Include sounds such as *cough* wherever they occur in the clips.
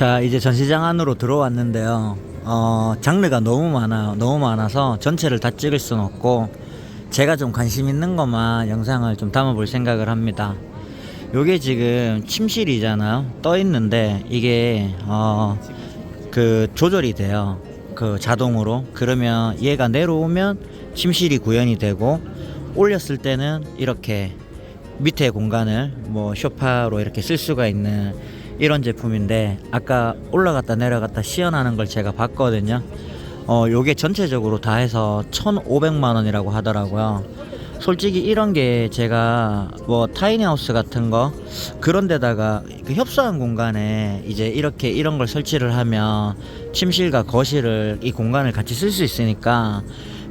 자 이제 전시장 안으로 들어왔는데요. 어 장르가 너무 많아요 너무 많아서 전체를 다 찍을 수는 없고 제가 좀 관심 있는 것만 영상을 좀 담아볼 생각을 합니다. 요게 지금 침실이잖아요 떠 있는데 이게 어 그 조절이 돼요. 그 자동으로. 그러면 얘가 내려오면 침실이 구현이 되고 올렸을 때는 이렇게 밑에 공간을 뭐 쇼파로 이렇게 쓸 수가 있는 이런 제품인데 아까 올라갔다 내려갔다 시연하는 걸 제가 봤거든요. 어, 요게 전체적으로 다 해서 1,500만 원이라고 하더라고요. 솔직히 이런 게 제가 뭐 타이니하우스 같은 거 그런 데다가 그 협소한 공간에 이제 이렇게 이런 걸 설치를 하면 침실과 거실을 이 공간을 같이 쓸 수 있으니까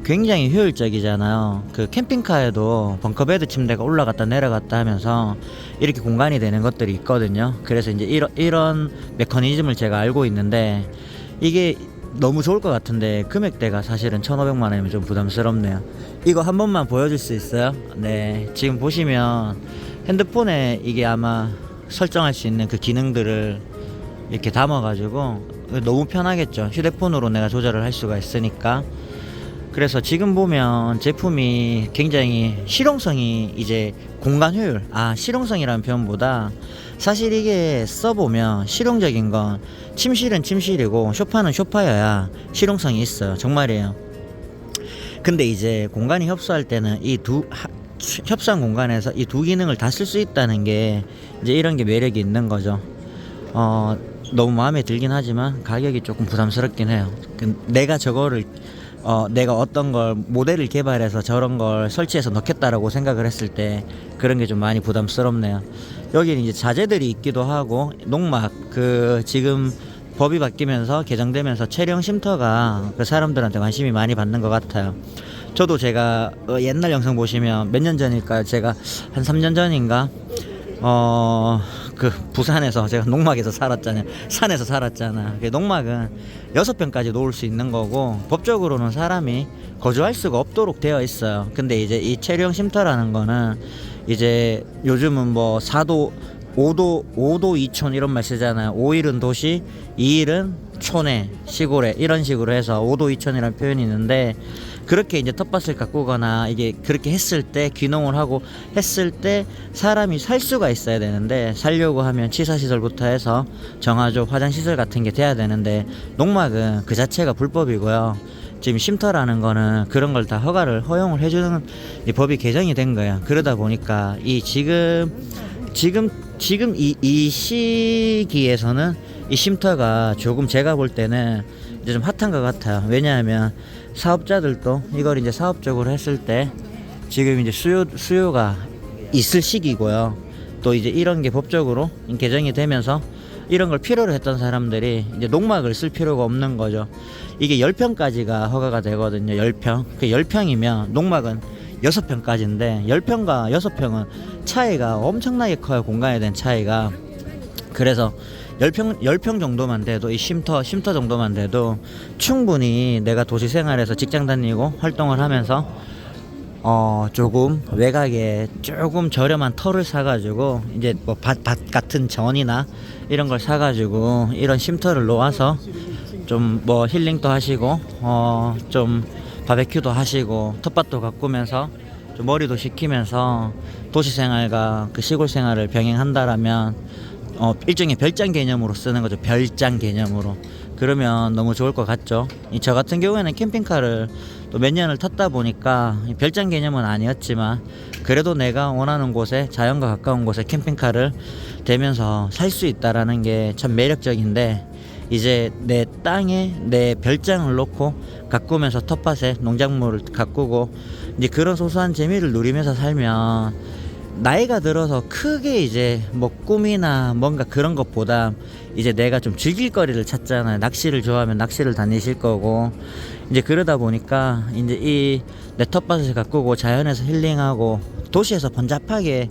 굉장히 효율적이잖아요. 그 캠핑카에도 벙커베드 침대가 올라갔다 내려갔다 하면서 이렇게 공간이 되는 것들이 있거든요. 그래서 이제 이런 이런 메커니즘을 제가 알고 있는데 이게 너무 좋을 것 같은데 금액대가 사실은 1,500만 원이면 좀 부담스럽네요. 이거 한 번만 보여줄 수 있어요? 네, 지금 보시면 핸드폰에 이게 아마 설정할 수 있는 그 기능들을 이렇게 담아가지고 너무 편하겠죠. 휴대폰으로 내가 조절을 할 수가 있으니까. 그래서 지금 보면 제품이 굉장히 실용성이 이제 공간 효율, 아, 실용성이라는 표현보다 사실 이게 써보면 실용적인 건 침실은 침실이고 쇼파는 쇼파여야 실용성이 있어요. 정말이에요. 근데 이제 공간이 협소할 때는 이 두 협소한 공간에서 이 두 기능을 다 쓸 수 있다는 게 이제 이런 게 매력이 있는 거죠. 어 너무 마음에 들긴 하지만 가격이 조금 부담스럽긴 해요. 그 내가 저거를 어 내가 어떤 걸 모델을 개발해서 저런 걸 설치해서 넣겠다라고 생각을 했을 때 그런 게 좀 많이 부담스럽네요. 여기는 이제 자재들이 있기도 하고 농막 그 지금 법이 바뀌면서 개정되면서 체령 쉼터가 그 사람들한테 관심이 많이 받는 것 같아요. 저도 제가 어, 옛날 영상 보시면 몇 년 전일까 제가 한 3년 전인가 어 그 부산에서 제가 농막에서 살았잖아요. 산에서 살았잖아. 그 농막은 여섯 평까지 놓을 수 있는 거고 법적으로는 사람이 거주할 수가 없도록 되어 있어요. 근데 이제 이 체령 쉼터라는 거는 이제 요즘은 뭐 4도 5도 5도 2촌 이런 말 쓰잖아요. 5일은 도시, 2일은 촌에 시골에 이런 식으로 해서 5도 2촌이라는 표현이 있는데 그렇게 이제 텃밭을 가꾸거나 이게 그렇게 했을 때 귀농을 하고 했을 때 사람이 살 수가 있어야 되는데 살려고 하면 치사시설부터 해서 정화조 화장시설 같은 게 돼야 되는데 농막은 그 자체가 불법이고요. 지금 쉼터라는 거는 그런 걸 다 허가를 허용을 해주는 이 법이 개정이 된 거예요. 그러다 보니까 이 지금 지금 지금 이, 이 시기에서는 이 쉼터가 조금 제가 볼 때는 이제 좀 핫한 것 같아요. 왜냐하면 사업자들도 이걸 이제 사업적으로 했을 때 지금 이제 수요 수요가 있을 시기고요. 또 이제 이런 게 법적으로 개정이 되면서 이런 걸 필요로 했던 사람들이 이제 농막을 쓸 필요가 없는 거죠. 이게 10평까지가 허가가 되거든요. 10평. 그 10평이면 농막은 6평까지인데 10평과 6평은 차이가 엄청나게 커요. 공간에 대한 차이가. 그래서 10평, 10평 정도만 돼도 이 쉼터, 쉼터 정도만 돼도 충분히 내가 도시 생활에서 직장 다니고 활동을 하면서 어 조금 외곽에 조금 저렴한 털을 사가지고 이제 뭐 밭 밭 같은 전이나 이런 걸 사가지고 이런 쉼터를 놓아서 좀 뭐 힐링도 하시고 어 좀 바베큐도 하시고 텃밭도 가꾸면서 좀 머리도 식히면서 도시 생활과 그 시골 생활을 병행한다라면 어 일종의 별장 개념으로 쓰는 거죠. 별장 개념으로. 그러면 너무 좋을 것 같죠? 이 저 같은 경우에는 캠핑카를 또 몇 년을 탔다 보니까 이 별장 개념은 아니었지만 그래도 내가 원하는 곳에 자연과 가까운 곳에 캠핑카를 대면서 살 수 있다라는 게 참 매력적인데 이제 내 땅에 내 별장을 놓고 가꾸면서 텃밭에 농작물을 가꾸고 이제 그런 소소한 재미를 누리면서 살면 나이가 들어서 크게 이제 뭐 꿈이나 뭔가 그런 것보다 이제 내가 좀 즐길 거리를 찾잖아요. 낚시를 좋아하면 낚시를 다니실 거고 이제 그러다 보니까 이제 이 내 텃밭을 가꾸고 자연에서 힐링하고 도시에서 번잡하게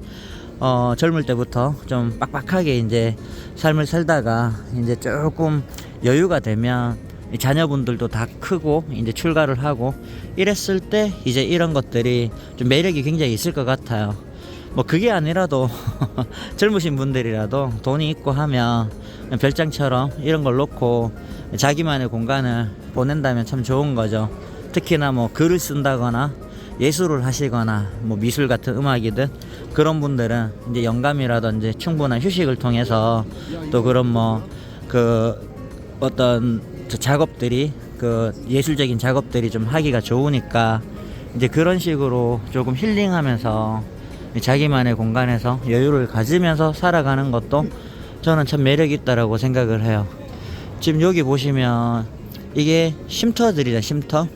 어 젊을 때부터 좀 빡빡하게 이제 삶을 살다가 이제 조금 여유가 되면 이 자녀분들도 다 크고 이제 출가를 하고 이랬을 때 이제 이런 것들이 좀 매력이 굉장히 있을 것 같아요. 뭐 그게 아니라도 *laughs* 젊으신 분들이라도 돈이 있고 하면 별장처럼 이런 걸 놓고 자기만의 공간을 보낸다면 참 좋은 거죠. 특히나 뭐 글을 쓴다거나 예술을 하시거나 뭐 미술 같은 음악이든 그런 분들은 이제 영감이라든지 충분한 휴식을 통해서 또 그런 뭐 그 어떤 저 작업들이 그 예술적인 작업들이 좀 하기가 좋으니까 이제 그런 식으로 조금 힐링하면서 자기만의 공간에서 여유를 가지면서 살아가는 것도 저는 참 매력 있다라고 생각을 해요. 지금 여기 보시면 이게 쉼터들이다 쉼터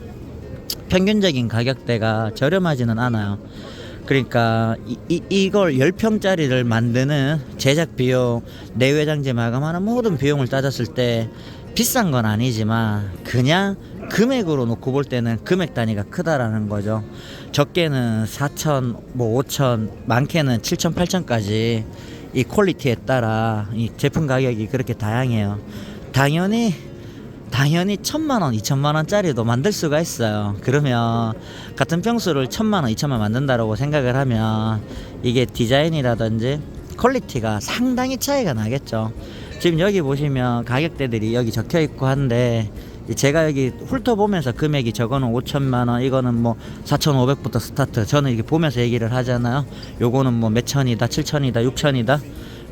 평균적인 가격대가 저렴하지는 않아요. 그러니까 이, 이, 이걸 10평짜리를 만드는 제작 비용, 내외장재 마감하는 모든 비용을 따졌을 때 비싼 건 아니지만 그냥 금액으로 놓고 볼 때는 금액 단위가 크다라는 거죠. 적게는 4천, 뭐 5천, 많게는 7천, 8천까지 이 퀄리티에 따라 이 제품 가격이 그렇게 다양해요. 당연히 당연히 천만 원, 이천만 원짜리도 만들 수가 있어요. 그러면 같은 평수를 천만 원, 이천만 원 만든다라고 생각을 하면 이게 디자인이라든지 퀄리티가 상당히 차이가 나겠죠. 지금 여기 보시면 가격대들이 여기 적혀 있고 한데 제가 여기 훑어 보면서 금액이 저거는 5천만 원, 이거는 뭐 4,500부터 스타트. 저는 이렇게 보면서 얘기를 하잖아요. 요거는 뭐 몇 천이다, 7천이다, 6천이다.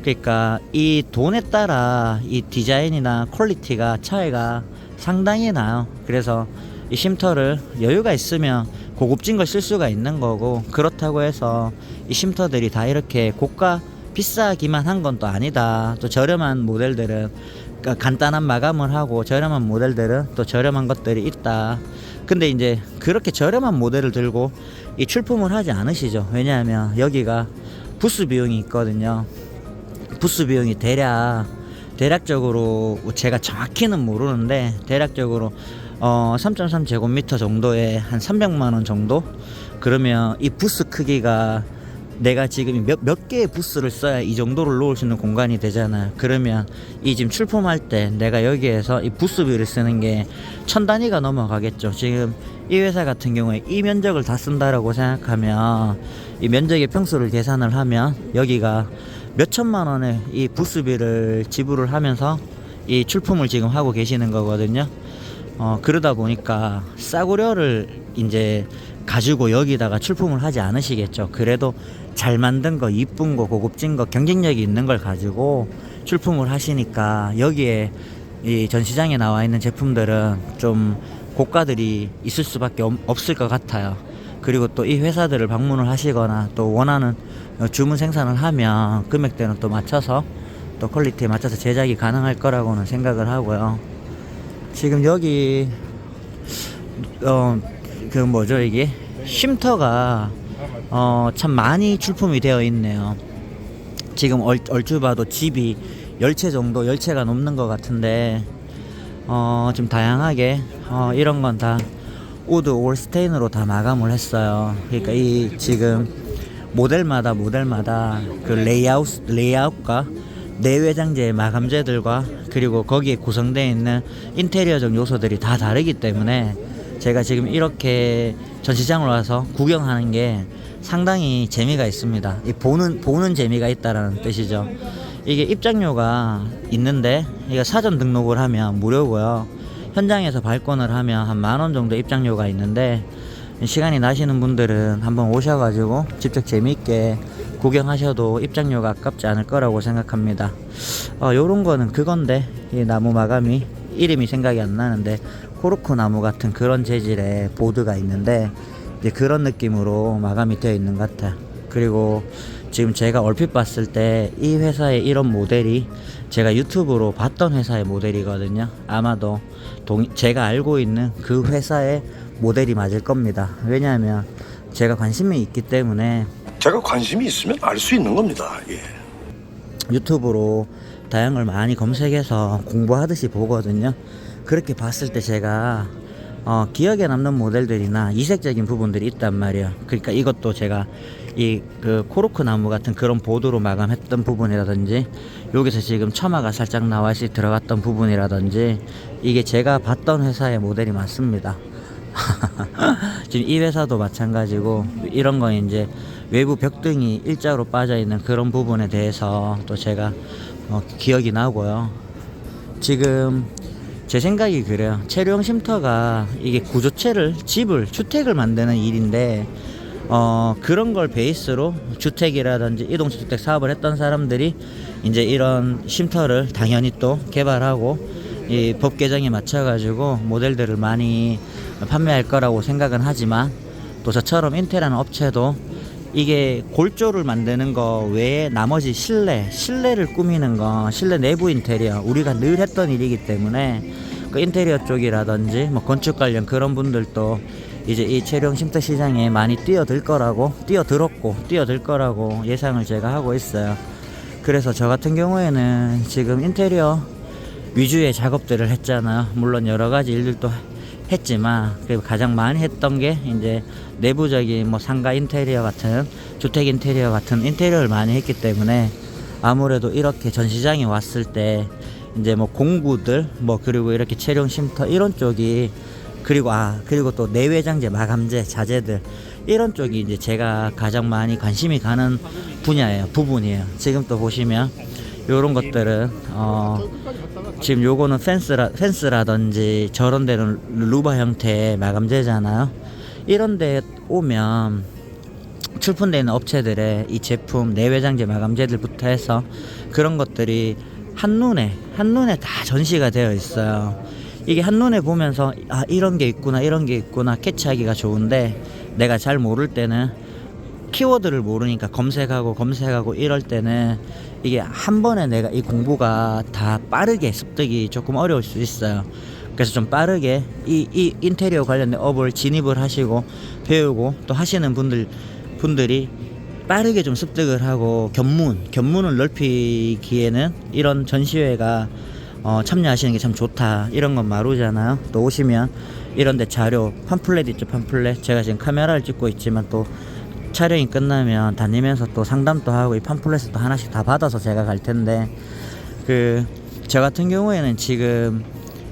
그러니까 이 돈에 따라 이 디자인이나 퀄리티가 차이가 상당히 나요. 그래서 이 쉼터를 여유가 있으면 고급진 걸 쓸 수가 있는 거고 그렇다고 해서 이 쉼터들이 다 이렇게 고가 비싸기만 한 건 또 아니다. 또 저렴한 모델들은 간단한 마감을 하고 저렴한 모델들은 또 저렴한 것들이 있다. 근데 이제 그렇게 저렴한 모델을 들고 이 출품을 하지 않으시죠. 왜냐하면 여기가 부스 비용이 있거든요. 부스 비용이 대략 대략적으로 제가 정확히는 모르는데 대략적으로 어 3.3 제곱미터 정도에 한 300만 원 정도 그러면 이 부스 크기가 내가 지금 몇, 몇 개의 부스를 써야 이 정도를 놓을 수 있는 공간이 되잖아요. 그러면 이 지금 출품할 때 내가 여기에서 이 부스비를 쓰는 게 천 단위가 넘어가겠죠. 지금 이 회사 같은 경우에 이 면적을 다 쓴다라고 생각하면 이 면적의 평수를 계산을 하면 여기가 몇 천만 원의 이 부스비를 지불을 하면서 이 출품을 지금 하고 계시는 거거든요. 어, 그러다 보니까 싸구려를 이제 가지고 여기다가 출품을 하지 않으시겠죠. 그래도 잘 만든 거, 이쁜 거, 고급진 거, 경쟁력이 있는 걸 가지고 출품을 하시니까 여기에 이 전시장에 나와 있는 제품들은 좀 고가들이 있을 수밖에 없- 없을 것 같아요. 그리고 또 이 회사들을 방문을 하시거나 또 원하는 어, 주문 생산을 하면 금액대는 또 맞춰서 또 퀄리티에 맞춰서 제작이 가능할 거라고는 생각을 하고요. 지금 여기 어 그 뭐죠 이게 쉼터가 어 참 많이 출품이 되어 있네요. 지금 얼, 얼추 봐도 집이 10채 정도 10채가 넘는 것 같은데 어 좀 다양하게 어 이런 건 다 우드 올스테인으로 다 마감을 했어요. 그러니까 이 지금 모델마다 모델마다 그 레이아웃 레이아웃과 내외장재 마감재들과 그리고 거기에 구성되어 있는 인테리어적 요소들이 다 다르기 때문에 제가 지금 이렇게 전시장을 와서 구경하는 게 상당히 재미가 있습니다. 이 보는 보는 재미가 있다라는 뜻이죠. 이게 입장료가 있는데 이거 사전 등록을 하면 무료고요. 현장에서 발권을 하면 한 만 원 정도 입장료가 있는데 시간이 나시는 분들은 한번 오셔가지고 직접 재미있게 구경하셔도 입장료가 아깝지 않을 거라고 생각합니다. 어, 요런 거는 그건데 이 나무 마감이 이름이 생각이 안 나는데 코르크 나무 같은 그런 재질의 보드가 있는데 이제 그런 느낌으로 마감이 되어 있는 것 같아요. 그리고 지금 제가 얼핏 봤을 때 이 회사의 이런 모델이 제가 유튜브로 봤던 회사의 모델이거든요. 아마도 동, 제가 알고 있는 그 회사의 모델이 맞을 겁니다. 왜냐하면 제가 관심이 있기 때문에 제가 관심이 있으면 알 수 있는 겁니다. 예. 유튜브로 다양한 걸 많이 검색해서 공부하듯이 보거든요. 그렇게 봤을 때 제가 어, 기억에 남는 모델들이나 이색적인 부분들이 있단 말이에요. 그러니까 이것도 제가 이 그 코르크 나무 같은 그런 보드로 마감했던 부분이라든지 여기서 지금 처마가 살짝 나와있이 들어갔던 부분이라든지 이게 제가 봤던 회사의 모델이 맞습니다. *laughs* 지금 이 회사도 마찬가지고 이런 거 이제 외부 벽등이 일자로 빠져 있는 그런 부분에 대해서 또 제가 어, 기억이 나고요. 지금 제 생각이 그래요. 체류형 쉼터가 이게 구조체를 집을 주택을 만드는 일인데 어 그런 걸 베이스로 주택이라든지 이동주택 사업을 했던 사람들이 이제 이런 쉼터를 당연히 또 개발하고 이 법 개정에 맞춰 가지고 모델들을 많이 판매할 거라고 생각은 하지만 또 저처럼 인테라는 업체도 이게 골조를 만드는 거 외에 나머지 실내, 실내를 꾸미는 거, 실내 내부 인테리어 우리가 늘 했던 일이기 때문에 그 인테리어 쪽이라든지 뭐 건축 관련 그런 분들도 이제 이 체류형 쉼터 시장에 많이 뛰어들 거라고 뛰어들었고 뛰어들 거라고 예상을 제가 하고 있어요. 그래서 저 같은 경우에는 지금 인테리어 위주의 작업들을 했잖아요. 물론 여러 가지 일들도 했지만 그 가장 많이 했던 게 이제 내부적인 뭐 상가 인테리어 같은 주택 인테리어 같은 인테리어를 많이 했기 때문에 아무래도 이렇게 전시장에 왔을 때 이제 뭐 공구들 뭐 그리고 이렇게 체령 쉼터 이런 쪽이 그리고 아 그리고 또 내외장재 마감재 자재들 이런 쪽이 이제 제가 가장 많이 관심이 가는 분야예요 부분이에요. 지금 또 보시면 요런 것들은 어 지금 요거는 펜스라 펜스라든지 저런 데는 루바 형태의 마감재잖아요. 이런 데 오면 출품되는 업체들의 이 제품 내외장재 마감재들부터 해서 그런 것들이 한눈에 한눈에 다 전시가 되어 있어요. 이게 한눈에 보면서 아 이런 게 있구나 이런 게 있구나 캐치하기가 좋은데 내가 잘 모를 때는 키워드를 모르니까 검색하고 검색하고 이럴 때는 이게 한 번에 내가 이 공부가 다 빠르게 습득이 조금 어려울 수 있어요. 그래서 좀 빠르게 이, 이 인테리어 관련된 업을 진입을 하시고 배우고 또 하시는 분들 분들이 빠르게 좀 습득을 하고 견문 견문을 넓히기에는 이런 전시회가 어, 참여하시는 게 참 좋다. 이런 건 마루잖아요. 또 오시면 이런데 자료 팜플렛 있죠 팜플렛. 제가 지금 카메라를 찍고 있지만 또 촬영이 끝나면 다니면서 또 상담도 하고 이 팜플렛을 또 하나씩 다 받아서 제가 갈 텐데 그 저 같은 경우에는 지금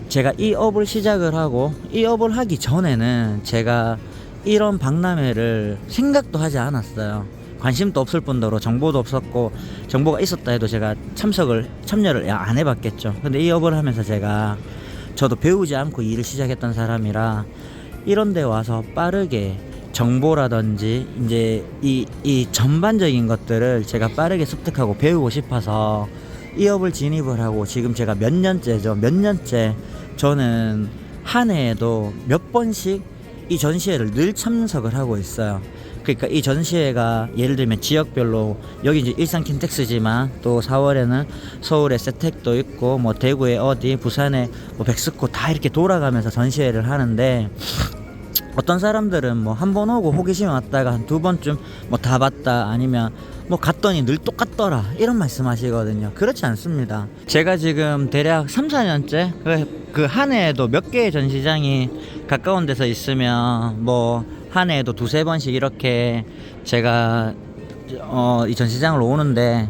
제가 이 업을 시작을 하고 이 업을 하기 전에는 제가 이런 박람회를 생각도 하지 않았어요. 관심도 없을 뿐더러 정보도 없었고 정보가 있었다 해도 제가 참석을 참여를 안 해봤겠죠. 근데 이 업을 하면서 제가 저도 배우지 않고 일을 시작했던 사람이라 이런 데 와서 빠르게 정보라든지 이제 이, 이 전반적인 것들을 제가 빠르게 습득하고 배우고 싶어서 이 업을 진입을 하고 지금 제가 몇 년째죠. 몇 년째 저는 한 해에도 몇 번씩 이 전시회를 늘 참석을 하고 있어요. 그러니까 이 전시회가 예를 들면 지역별로 여기 이제 일산 킨텍스지만 또 4월에는 서울에 세택도 있고 뭐 대구에 어디 부산에 뭐 백스코 다 이렇게 돌아가면서 전시회를 하는데 어떤 사람들은 뭐 한 번 오고 호기심이 왔다가 한 두 번쯤 뭐 다 봤다 아니면 뭐 갔더니 늘 똑같더라 이런 말씀 하시거든요. 그렇지 않습니다. 제가 지금 대략 3, 4년째 그한 해에도 몇 개의 전시장이 가까운 데서 있으면 뭐 한 해에도 두세 번씩 이렇게 제가 어, 이 전시장을 오는데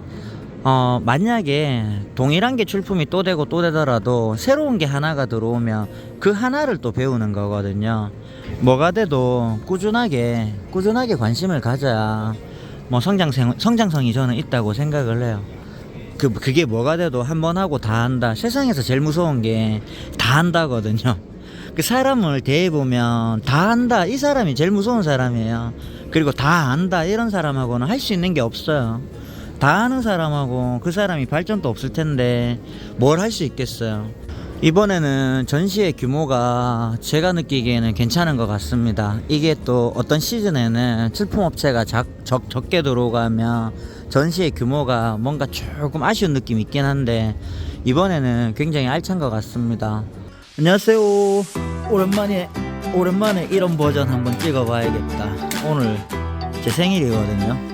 어, 만약에 동일한 게 출품이 또 되고 또 되더라도 새로운 게 하나가 들어오면 그 하나를 또 배우는 거거든요. 뭐가 돼도 꾸준하게, 꾸준하게 관심을 가져야 뭐 성장성, 성장성이 저는 있다고 생각을 해요. 그, 그게 뭐가 돼도 한 번 하고 다 한다. 세상에서 제일 무서운 게 다 한다거든요. 그 사람을 대해보면 다 한다. 이 사람이 제일 무서운 사람이에요. 그리고 다 안다. 이런 사람하고는 할 수 있는 게 없어요. 다 아는 사람하고 그 사람이 발전도 없을 텐데 뭘 할 수 있겠어요. 이번에는 전시의 규모가 제가 느끼기에는 괜찮은 것 같습니다. 이게 또 어떤 시즌에는 출품업체가 작, 적, 적게 들어오가면 전시의 규모가 뭔가 조금 아쉬운 느낌이 있긴 한데 이번에는 굉장히 알찬 것 같습니다. 안녕하세요. 오랜만에 오랜만에 이런 버전 한번 찍어봐야겠다. 오늘 제 생일이거든요.